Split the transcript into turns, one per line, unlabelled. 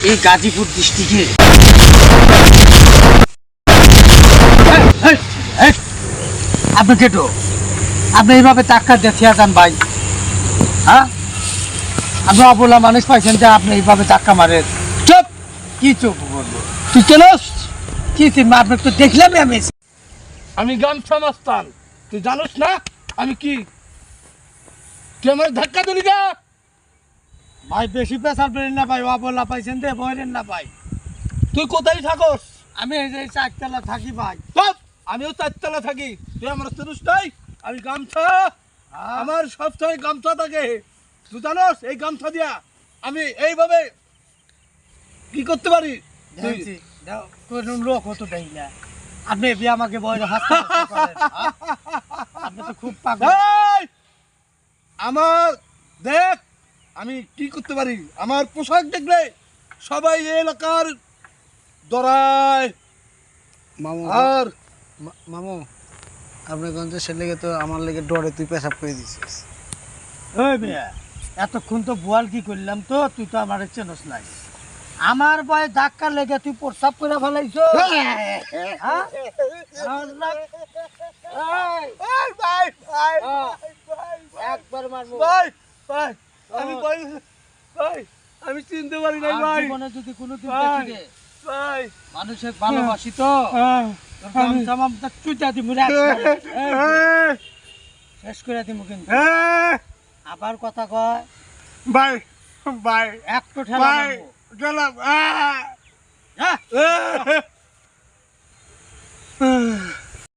এই গাজীপুর ডিস্ট্রিক্টে আপনি কেটো আপনি এইভাবে টাক্কা দেখিয়া যান ভাই। হ্যাঁ? আপনি অবলা মানুষ পাইছেন যে আপনি এইভাবে ধাক্কা মারেন। চুপ! কি চুপ বলব? তুই চলোস কি চিনবা আপনি তো দেখলামই আমি।
আমি গামছা মাস্তান তুই জানোস না? আমি কি? তুই আমার ধাক্কা দিলি গা?
ভাই বেশি পেশার পেলেন না ভাই অবলা পাইছেন দে বলেন না ভাই।
তুই কোথায় থাকস?
আমি এই যে চারতলা থাকি ভাই!
আমিও চারতলা থাকি। তুই আমার নাই আমি গামছা। আমার সবসময় গামছা থাকে। তুই জানোস এই গামছা দিয়া আমি এইভাবে কি করতে পারি?
কোনো লোক হতো দেই না। আপনি বিয়ে আমাকে বয়স হাসতে হ্যাঁ? আপনি তো খুব পাগল।
আমার দেখ আমি কি করতে পারি? আমার পোশাক দেখলে সবাই এলাকার দরায়।
মামু
আর
মামু আপনার গঞ্জের লেগে তো আমার লেগে ডরে তুই পেশাব করে দিছিস।
এতক্ষণ তো বুয়াল কি করলাম তো তুই তো আমার চেনস নাই। আমার বয়ে ধাক্কা লেগে তুই প্রস্তাব করে ফেলাইছ। হ্যাঁ? হ্যাঁ, একবার মারবো।
আমি ভাই ভাই আমি চিনতে পারি নাই
আর
ভাই
জীবনে যদি কোনোদিন। দেখি রে,
ভাই
মানুষের ভালোবাসি তো
হ্যাঁ।
তোর দিমু রে একবারে।
হ্যাঁ,
শেষ করে দিমু কিন্তু
হ্যাঁ,
আবার কথা কয়
ভাই ভাই
একটু ঠেলা
ভাই। গেলাম!
হ্যাঁ!